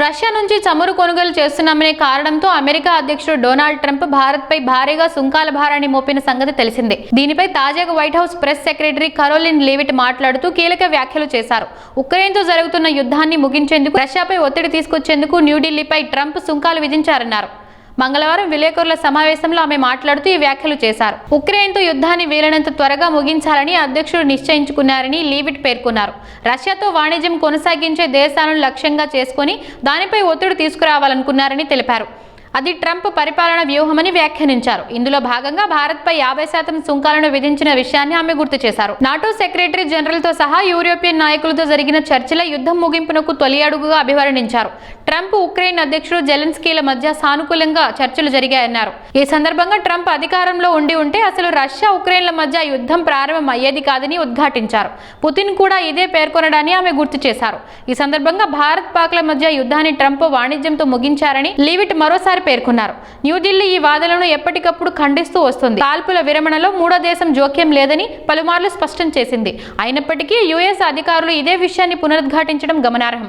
Russia నుంచి చమురు కొనుగోలు చేస్తున్నామనే కారణంతో అమెరికా అధ్యక్షుడు డొనాల్డ్ ట్రంప్ భారత్పై భారీగా సుంకాల భారాన్ని మోపిన సంగతి తెలిసిందే. దీనిపై తాజాగా White House press secretary Karoline Leavitt మాట్లాడుతూ కీలక వ్యాఖ్యలు చేశారు. ఉక్రెయిన్తో జరుగుతున్న యుద్ధాన్ని ముగించేందుకు రష్యాపై ఒత్తిడి తీసుకొచ్చేందుకు న్యూఢిల్లీపై ట్రంప్ సుంకాలు విధించారన్నారు. మంగళవారం విలేకరుల సమావేశంలో ఆమె మాట్లాడుతూ ఈ వ్యాఖ్యలు చేశారు. ఉక్రెయిన్తో యుద్ధాన్ని వీలైనంత త్వరగా ముగించాలని అధ్యక్షుడు నిశ్చయించుకున్నారని లీవిట్ పేర్కొన్నారు. రష్యాతో వాణిజ్యం కొనసాగించే దేశాలను లక్ష్యంగా చేసుకుని దానిపై ఒత్తిడి తీసుకురావాలనుకున్నారని తెలిపారు. అది ట్రంప్ పరిపాలన వ్యూహమని వ్యాఖ్యానించారు. ఇందులో భాగంగా భారత్పై యాభై శాతం సుంకాలను విధించిన విషయాన్ని ఆమె గుర్తు చేశారు. నాటో సెక్రటరీ జనరల్తో సహా యూరోపియన్ నాయకులతో జరిగిన చర్చల యుద్ధం ముగింపునకు తొలి అడుగుగా అభివర్ణించారు. ట్రంప్ ఉక్రెయిన్ అధ్యక్షుడు జెలెన్స్కీల మధ్య సానుకూలంగా చర్చలు జరిగాయన్నారు. ఈ సందర్భంగా ట్రంప్ అధికారంలో ఉండి ఉంటే అసలు రష్యా ఉక్రెయిన్ల మధ్య యుద్ధం ప్రారంభం అయ్యేది కాదని ఉద్ఘాటించారు. పుతిన్ కూడా ఇదే పేర్కొనడాన్ని ఆమె గుర్తు చేశారు. ఈ సందర్భంగా భారత్ పాక్ల మధ్య యుద్ధాన్ని ట్రంప్ వాణిజ్యంతో ముగించారని లీవిట్ మరోసారి పేర్కొన్నారు. న్యూఢిల్లీ ఈ వాదనలను ఎప్పటికప్పుడు ఖండిస్తూ వస్తుంది. కాల్పుల విరమణలో మూడో దేశం జోక్యం లేదని పలుమార్లు స్పష్టం చేసింది. అయినప్పటికీ యుఎస్ అధికారులు ఇదే విషయాన్ని పునరుద్ఘాటించడం గమనార్హం.